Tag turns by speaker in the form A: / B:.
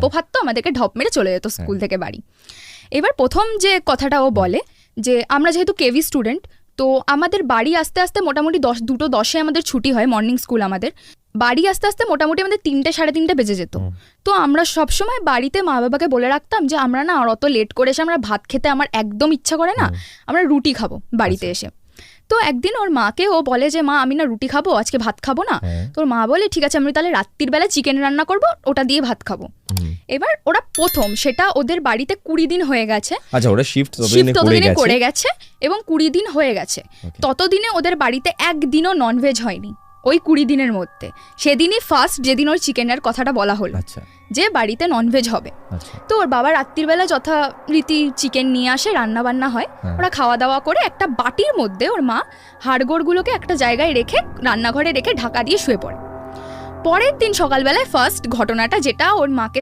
A: প্রাপ্য ভাত তো আমাদেরকে ঢপ মেরে চলে যেত স্কুল থেকে বাড়ি। এবার প্রথম যে কথাটা ও বলে যে আমরা যেহেতু কেভি স্টুডেন্ট তো আমাদের বাড়ি আস্তে আস্তে মোটামুটি দশ দুটো দশে আমাদের ছুটি হয় মর্নিং স্কুল আমাদের। বাড়ি আস্তে আস্তে মোটামুটি আমাদের তিনটে সাড়ে তিনটে বেজে যেত। তো আমরা সবসময় বাড়িতে মা বাবাকে বলে রাখতাম যে আমরা না আর অত লেট করে এসে আমরা ভাত খেতে আমার একদম ইচ্ছা করে না। আমরা রুটি খাব বাড়িতে
B: আচ্ছা।
A: এসে। তো একদিন ওর মাকে ও বলে যে মা আমি না রুটি খাব আজকে ভাত খাব না।
B: হ্যাঁ।
A: তোর মা বলে ঠিক আছে আমি তাহলে রাত্রির বেলা চিকেন রান্না করব ওটা দিয়ে ভাত খাব। এবার ওরা প্রথম সেটা ওদের বাড়িতে কুড়ি দিন হয়ে গেছে।
B: আচ্ছা ওরা শিফট
A: শিফট
B: ততদিনে করে গেছে
A: এবং কুড়ি দিন হয়ে গেছে। ততদিনে ওদের বাড়িতে একদিনও ননভেজ হয়নি। ওই কুড়ি দিনের মধ্যে। সেদিনই ফার্স্ট যেদিন ওর চিকেনের কথাটা বলা হলো
B: আচ্ছা।
A: যে বাড়িতে ননভেজ হবে।
B: আচ্ছা।
A: তো ওর বাবা রাত্রিবেলা যথারীতি চিকেন নিয়ে আসে রান্না বান্না হয়।
B: হ্যাঁ।
A: ওরা খাওয়া দাওয়া করে একটা বাটির মধ্যে ওর মা হাড়গোড়গুলোকে একটা জায়গায় রেখে রান্নাঘরে রেখে ঢাকা দিয়ে শুয়ে পড়ে। পরের দিন সকালবেলায় ফার্স্ট ঘটনাটা যেটা ওর মাকে